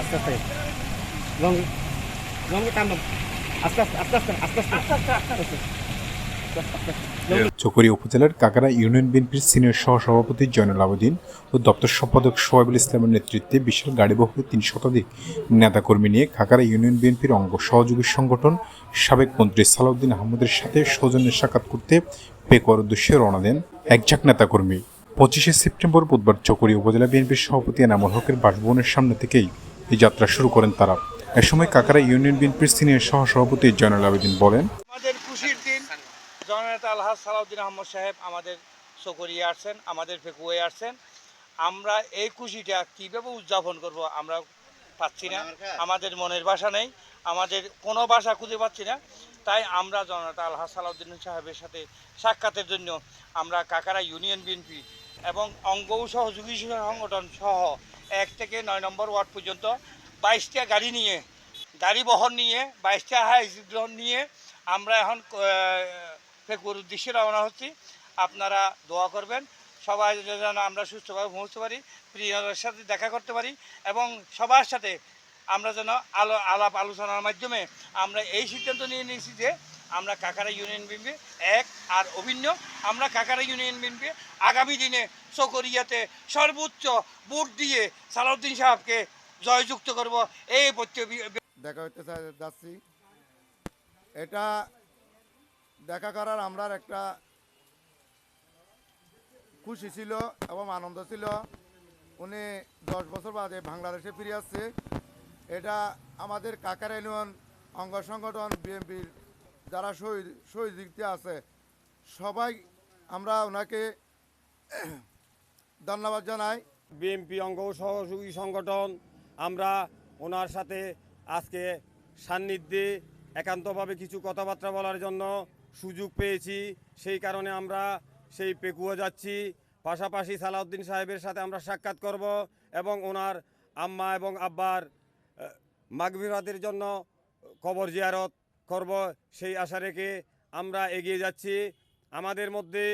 আস্তে আস্তে। Long long টান দাও। আস্তে আস্তে আস্তে আস্তে আস্তে আস্তে। আস্তে আস্তে আস্তে চকরিয়া উপজেলার কাকারা ইউনিয়ন বিএনপির সিনিয়র সহসভাপতি জয়নুল আবেদিন ও দপ্তর সম্পাদক সোহাবুল ইসলামের নেতৃত্বে বিশাল গাড়িবহরে তিন শতাধিক নেতাকর্মী নিয়ে কাকারা ইউনিয়ন বিএনপির অঙ্গ সহযোগী সংগঠন সাবেক মন্ত্রী সালাউদ্দিন আহমদের সাথে সৌজন্যের সাক্ষাৎ করতে পেকুয়ার উদ্দেশ্যে রওনা দেন একঝাক নেতাকর্মী। পঁচিশে সেপ্টেম্বর বুধবার চকরিয়া উপজেলা বিএনপির সভাপতি এনামুল হকের বাসভবনের সামনে থেকেই এই যাত্রা শুরু করেন তারা। এ সময় কাকারা ইউনিয়ন বিএনপির সিনিয়র সহসভাপতি জয়নুল আবেদিন বলেন, আমাদের খুশির দিন, জননেতা আলহাজ সালাউদ্দিন আহমদ সাহেব আমাদের সকরিয়ে আসছেন, আমাদের ফেকুয়ে আসছেন। আমরা এই খুশিটা কীভাবে উদযাপন করব আমরা পাচ্ছি না। আমাদের মনের ভাষা নেই, আমাদের কোনো ভাষা খুঁজে পাচ্ছি না। তাই আমরা জননেতা আলহাজ সালাউদ্দিন সাহেবের সাথে সাক্ষাতের জন্য আমরা কাকারা ইউনিয়ন বিএনপি এবং অঙ্গ সহযোগী সংগঠন সহ এক থেকে নয় নম্বর ওয়ার্ড পর্যন্ত বাইশটা গাড়ি নিয়ে, গাড়ি বহন নিয়ে, বাইশটা হাইগ্রহণ নিয়ে আমরা এখন ফেকুর উদ্দেশ্যে রওনা হচ্ছি। আপনারা দোয়া করবেন। সবাই যেন আমরা সুস্থভাবে পৌঁছতে পারি প্রিয়দের সাথে দেখা করতে পারি এবং সবার সাথে আমরা যেন আলো, আলাপ আলোচনার মাধ্যমে আমরা এই সিদ্ধান্ত নিয়ে নিয়েছি যে আমরা কাকারা ইউনিয়ন বিএনপি এক আর অভিন্ন, আমরা কাকারা ইউনিয়ন বিএনপি আগামী দিনে চকরিয়াতে সর্বোচ্চ ভোট দিয়ে সালাউদ্দিন সাহেবকে জয়যুক্ত করব। এই দেখা করতে যাচ্ছি। এটা দেখা করার আমরা একটা খুশি ছিল এবং আনন্দ ছিল। উনি দশ বছর বাদে বাংলাদেশে ফিরে আসছে। এটা আমাদের কাকার ইউনিয়ন অঙ্গ সংগঠন বিএনপির যারা শহীদ শহীদ দিকতে আছে, সবাই আমরা ওনাকে ধন্যবাদ জানাই। বিএনপি অঙ্গ সহযোগী সংগঠন, আমরা ওনার সাথে আজকে সান্নিধ্যে একান্তভাবে কিছু কথাবার্তা বলার জন্য সুযোগ পেয়েছি। সেই কারণে আমরা সেই পেকুয়া যাচ্ছি। পাশাপাশি সালাউদ্দিন সাহেবের সাথে আমরা সাক্ষাৎ করব এবং ওনার আম্মা এবং আব্বার মাগবিরাতের জন্য কবর জিয়ারত করব সেই আশা রেখে আমরা এগিয়ে যাচ্ছি। আমাদের মধ্যে